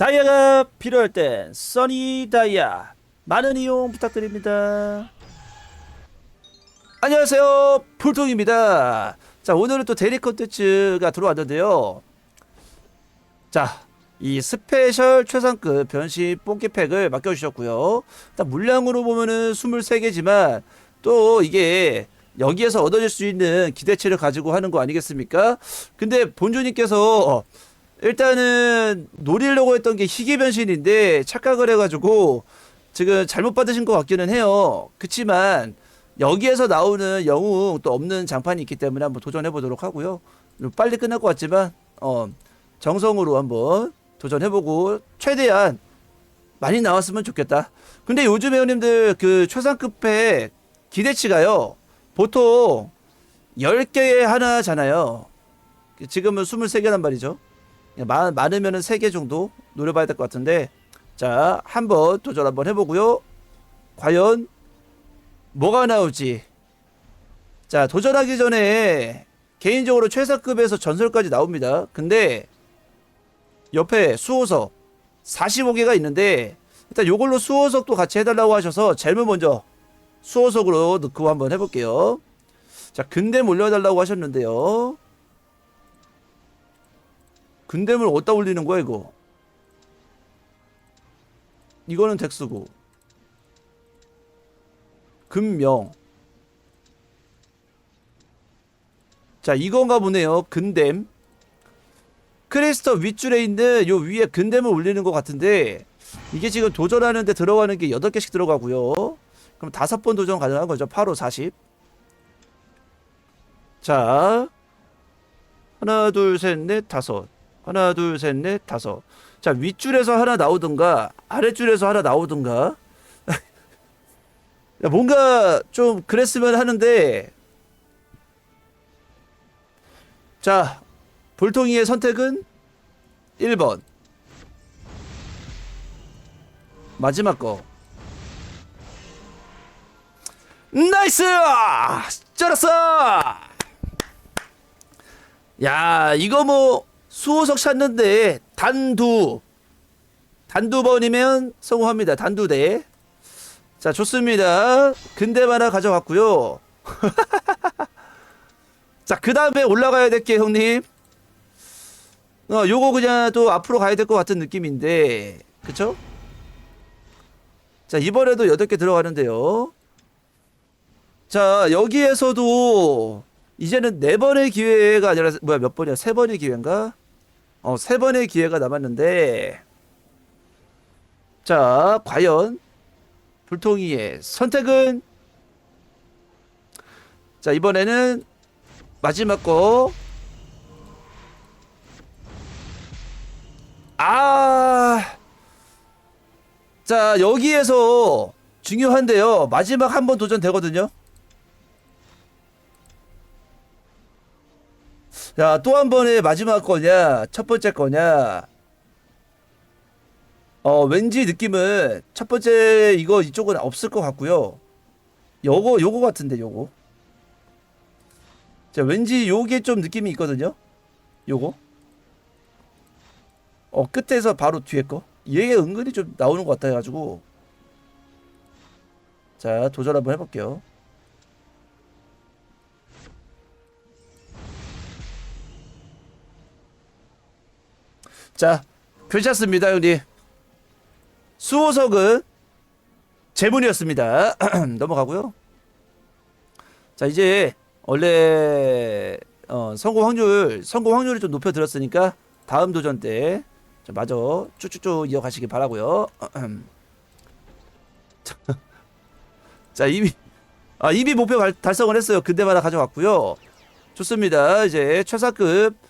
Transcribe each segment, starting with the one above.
다이아가 필요할 땐 써니 다이아 많은 이용 부탁드립니다. 안녕하세요 풀통입니다. 자 오늘은 또 대리 컨텐츠가 들어왔는데요. 자. 이 스페셜 최상급 변신 뽕기팩을 맡겨주셨고요. 일단 물량으로 보면은 23개지만 또 이게 여기에서 얻어질 수 있는 기대치를 가지고 하는 거 아니겠습니까? 근데 본주님께서 일단은 노리려고 했던 게 희귀 변신인데 착각을 해가지고 지금 잘못 받으신 것 같기는 해요. 그치만 여기에서 나오는 영웅 또 없는 장판이 있기 때문에 한번 도전해 보도록 하고요. 빨리 끝날 것 같지만 어, 정성으로 한번 도전해보고 최대한 많이 나왔으면 좋겠다. 근데 요즘 회원님들 그 최상급팩 기대치가요. 보통 10개에 하나잖아요. 지금은 23개란 말이죠. 많, 많으면은 3개 정도 노려봐야 될 것 같은데 자 한번 도전 한번 해보고요. 과연 뭐가 나올지 자 도전하기 전에 개인적으로 최상급에서 전설까지 나옵니다. 근데 옆에 수호석 45개가 있는데 일단 요걸로 수호석도 같이 해달라고 하셔서 젤무 먼저 수호석으로 넣고 한번 해볼게요. 자 근댐 올려달라고 하셨는데요. 근댐을 어디다 올리는 거야 이거? 이거는 덱스고. 금명. 자 이건가 보네요. 근댐. 크리스터 윗줄에 있는 요 위에 근댐을 올리는 것 같은데 이게 지금 도전하는데 들어가는 게 8개씩 들어가고요. 그럼 다섯 번 도전 가능한 거죠. 8호 40 자 하나 둘 셋 넷 다섯 하나 둘 셋 넷 다섯. 자 윗줄에서 하나 나오든가 아랫줄에서 하나 나오든가. 야, 뭔가 좀 그랬으면 하는데. 자 볼통이의 선택은 1번. 마지막 거. 나이스! 쩔었어! 야 이거 뭐 수호석 찾는데 단두 단두 번이면 성공합니다. 단두대. 자 좋습니다. 하나 가져갔고요. 자 그 다음에 올라가야 될 게 형님. 어 요거 그냥 또 앞으로 가야 될 것 같은 느낌인데. 그쵸? 자 이번에도 8개 들어가는데요. 자 여기에서도 이제는 네 번의 기회가 아니라 뭐야 몇 번이야? 세 번의 기회인가? 어 세 번의 기회가 남았는데 자 과연 불통이의 선택은 자 이번에는 마지막 거 아. 자, 여기에서 중요한데요. 마지막 한 번 도전 되거든요. 자, 또 한 번의 마지막 거냐, 첫 번째 거냐. 어, 왠지 느낌은 첫 번째 이거 이쪽은 없을 것 같고요. 요거, 요거 같은데, 요거. 자, 왠지 요게 좀 느낌이 있거든요. 요거. 어 끝에서 바로 뒤에 거 얘가 은근히 좀 나오는 것 같아 가지고 자 도전 한번 해 볼게요 자 괜찮습니다 형님 수호석은 제문이었습니다 넘어가고요 자 이제 원래 어, 성공 확률 성공 확률을 좀 높여 드렸으니까 다음 도전 때 자, 마저 쭉쭉쭉 이어가시기 바라고요. 자, 이미 아, 이미 목표 달, 달성을 했어요. 근데마다 가져갔고요. 좋습니다. 이제 최사급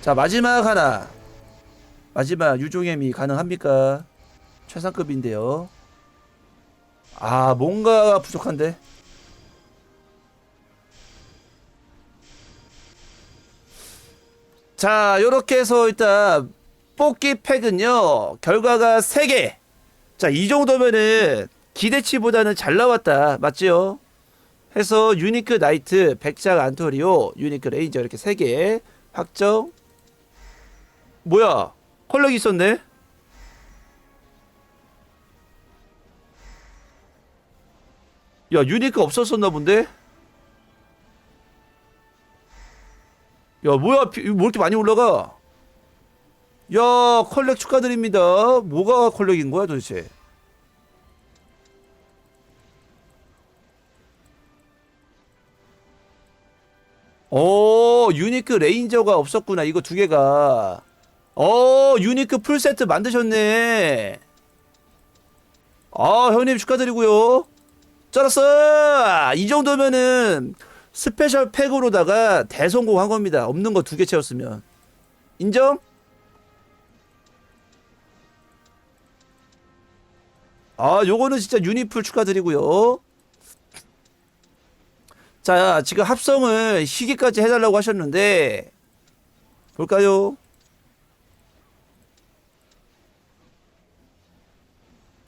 자 마지막 하나 마지막 유종엠이 가능합니까? 최상급인데요. 아, 뭔가 부족한데. 자, 요렇게 해서 일단 뽑기 팩은요. 결과가 3개. 자, 이 정도면은 기대치보다는 잘 나왔다. 맞지요? 해서 유니크 나이트, 백작 안토리오, 유니크 레인저 이렇게 3개 확정. 뭐야? 컬렉 있었네? 야, 유니크 없었었나 본데? 야, 뭐야? 비- 이거 뭐 이렇게 많이 올라가? 야, 컬렉 축하드립니다. 뭐가 컬렉인 거야, 도대체? 오, 유니크 레인저가 없었구나. 이거 두 개가. 어, 유니크 풀세트 만드셨네. 아, 형님 축하드리고요. 쩔었어! 이 정도면은 스페셜 팩으로다가 대성공한 겁니다. 없는 거 두 개 채웠으면. 인정? 아, 요거는 진짜 유니풀 축하드리고요. 자, 지금 합성을 희귀까지 해달라고 하셨는데, 볼까요?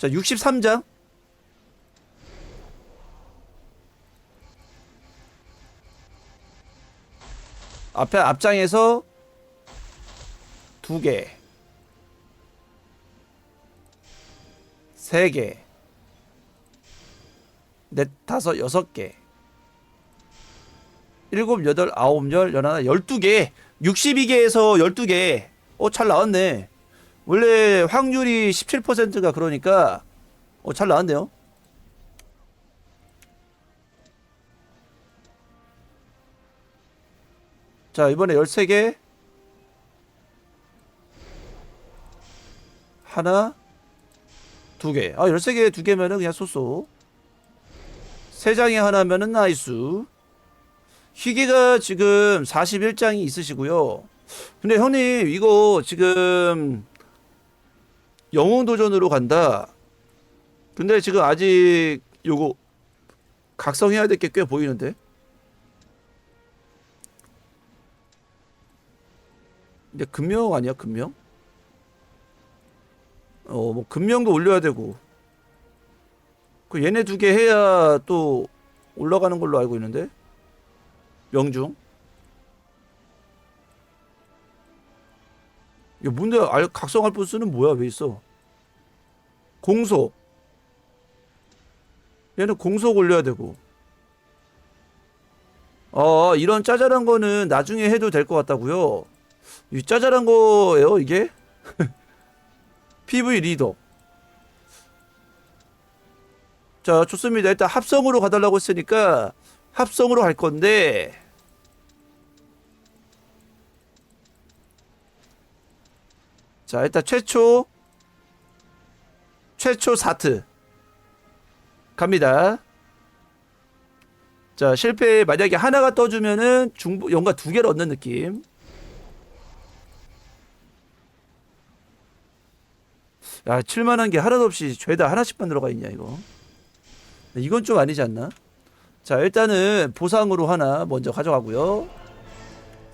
자, 63장. 앞에 앞장에서 두 개, 세 개, 넷, 다섯, 여섯 개, 일곱, 여덟, 아홉, 열, 열하나, 열두 개, 62개에서 열두 개. 어, 잘 나왔네. 원래 확률이 17%가 그러니까 어, 잘 나왔네요. 자, 이번에 13개. 하나, 두 개. 아, 13개 두 개면은 그냥 쏘쏘. 세 장에 하나면은 나이스. 희귀가 지금 41장이 있으시고요. 근데 형님, 이거 지금 영웅 도전으로 간다. 근데 지금 아직 요거 각성해야 될 게 꽤 보이는데. 근데 금명 아니야 금명? 어 뭐 금명도 올려야 되고 그 얘네 두 개 해야 또 올라가는 걸로 알고 있는데 명중 이거 뭔데 알, 각성할 부스는 뭐야 왜 있어? 공속 얘는 공속 올려야 되고. 어 이런 짜잘한 거는 나중에 해도 될 것 같다고요? 이 짜잘한 거예요 이게? PV 리더. 자 좋습니다. 일단 합성으로 가달라고 했으니까 합성으로 갈 건데 자 일단 최초 최초 사트 갑니다 자 실패 만약에 하나가 떠주면은 중부 연가 두 개를 얻는 느낌 야, 칠만한 게 하나도 없이 죄다 하나씩만 들어가 있냐, 이거. 이건 좀 아니지 않나? 자, 일단은 보상으로 하나 먼저 가져가고요.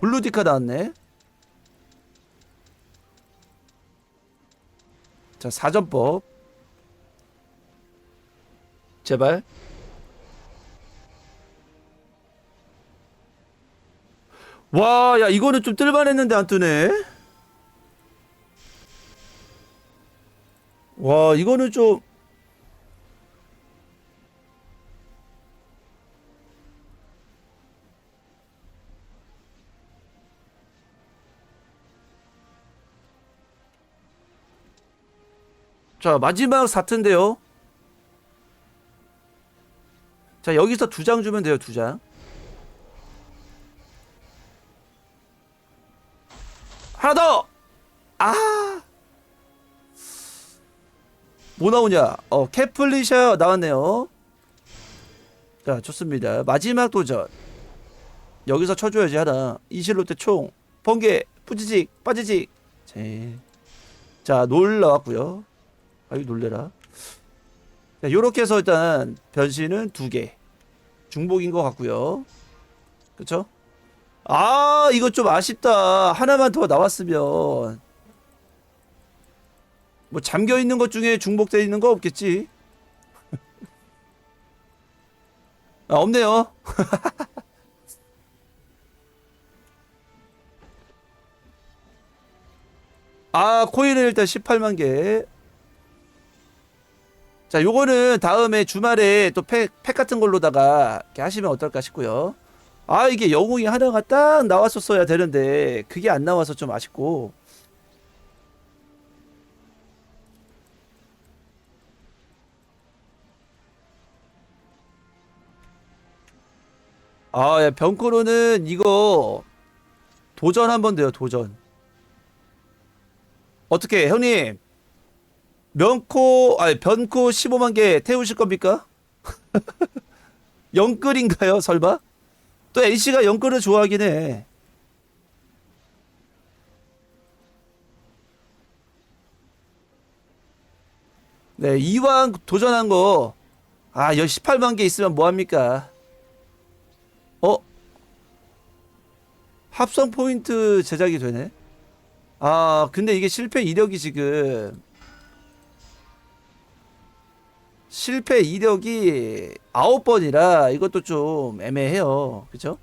블루디카 나왔네. 자, 사전법. 제발. 와, 야, 이거는 좀 뜰만 했는데 안 뜨네. 와 이거는 좀 자, 마지막 사트인데요. 자, 여기서 두 장 주면 돼요, 두 장. 하나 더! 아! 뭐 나오냐? 어, 캐플리샤 나왔네요. 자, 좋습니다. 마지막 도전. 여기서 쳐줘야지 하나. 이실로테 총. 번개, 뿌지직, 빠지직. 제. 자, 놀 나왔고요. 아유, 놀래라. 자, 요렇게 해서 일단 변신은 두 개. 중복인 것 같고요. 그쵸? 아, 이거 좀 아쉽다. 하나만 더 나왔으면. 뭐 잠겨 있는 것 중에 중복돼 있는 거 없겠지? 아, 없네요. 아, 코인은 일단 18만 개. 자, 요거는 다음에 주말에 또 팩, 팩 같은 걸로다가 이렇게 하시면 어떨까 싶고요. 아, 이게 영웅이 하나가 딱 나왔었어야 되는데, 그게 안 나와서 좀 아쉽고. 아, 야, 병코로는 이거 도전 한번 돼요, 도전. 어떻게, 형님? 면코, 아니, 변코 15만 개 태우실 겁니까? 영끌인가요, 설마? 또 NC가 영끌을 좋아하긴 해. 네, 이왕 도전한 거, 아, 여 18만 개 있으면 뭐합니까? 어? 합성 포인트 제작이 되네? 아, 근데 이게 실패 이력이 지금, 실패 이력이 9번이라 이것도 좀 애매해요. 그쵸?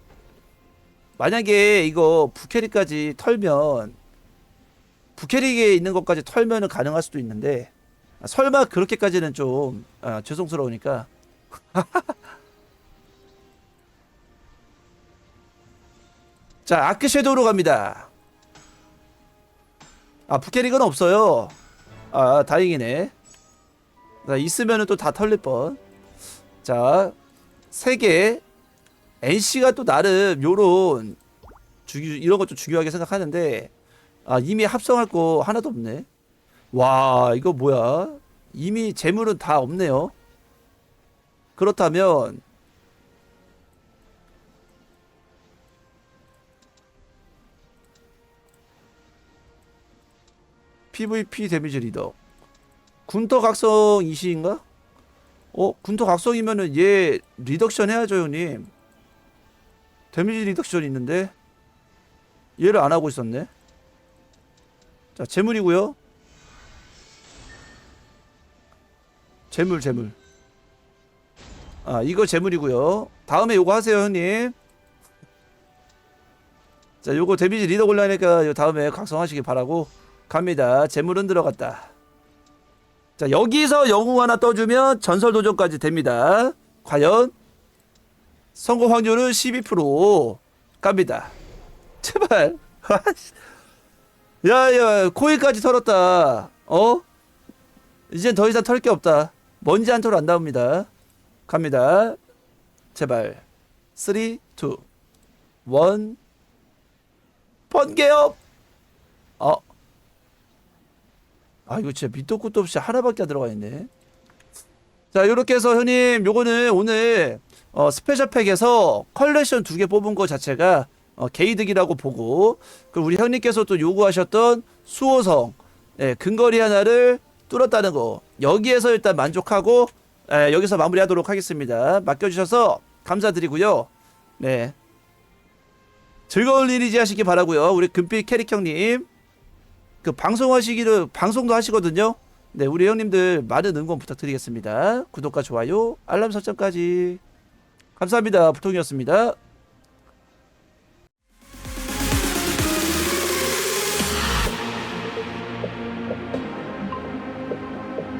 만약에 이거 부캐릭까지 털면, 부캐릭에 있는 것까지 털면은 가능할 수도 있는데, 아, 설마 그렇게까지는 좀, 아, 죄송스러우니까. 자, 아크 섀도우로 갑니다. 아, 부캐릭은 없어요. 아, 다행이네. 자, 있으면은 또 다 털릴 뻔. 자, 세 개. NC가 또 나름 요런 주, 이런 것좀 중요하게 생각하는데 아, 이미 합성할 거 하나도 없네. 와, 이거 뭐야? 이미 재물은 다 없네요. 그렇다면 PVP 데미지 리더. 군터 각성 이시인가? 어, 군터 각성이면은 얘 리덕션 해야죠, 형님. 데미지 리덕션 있는데 얘를 안 하고 있었네. 자, 재물이고요. 재물, 재물. 아, 이거 재물이고요. 다음에 요거 하세요, 형님. 자, 요거 데미지 리더 올라니까 요 다음에 각성하시기 바라고 갑니다. 재물은 들어갔다. 자, 여기서 영웅 하나 떠주면 전설 도전까지 됩니다. 과연 성공 확률은 12% 갑니다. 제발. 야, 야, 코일까지 털었다. 어? 이젠 더 이상 털 게 없다. 먼지 한 톨 안 나옵니다. 갑니다. 제발. 3, 2, 1. 번개업! 어. 아, 이거 진짜 밑도 끝도 없이 하나밖에 안 들어가 있네. 자, 요렇게 해서 형님, 요거는 오늘 어, 스페셜 팩에서 컬렉션 두 개 뽑은 거 자체가 어, 개이득이라고 보고 그 우리 형님께서 또 요구하셨던 수호성 예, 근거리 하나를 뚫었다는 거 여기에서 일단 만족하고 예, 여기서 마무리하도록 하겠습니다. 맡겨주셔서 감사드리고요. 네 즐거운 일이지 하시기 바라고요. 우리 금빛 캐릭 형님 그 방송하시기를 방송도 하시거든요. 네 우리 형님들 많은 응원 부탁드리겠습니다. 구독과 좋아요 알람 설정까지 감사합니다. 부통이었습니다.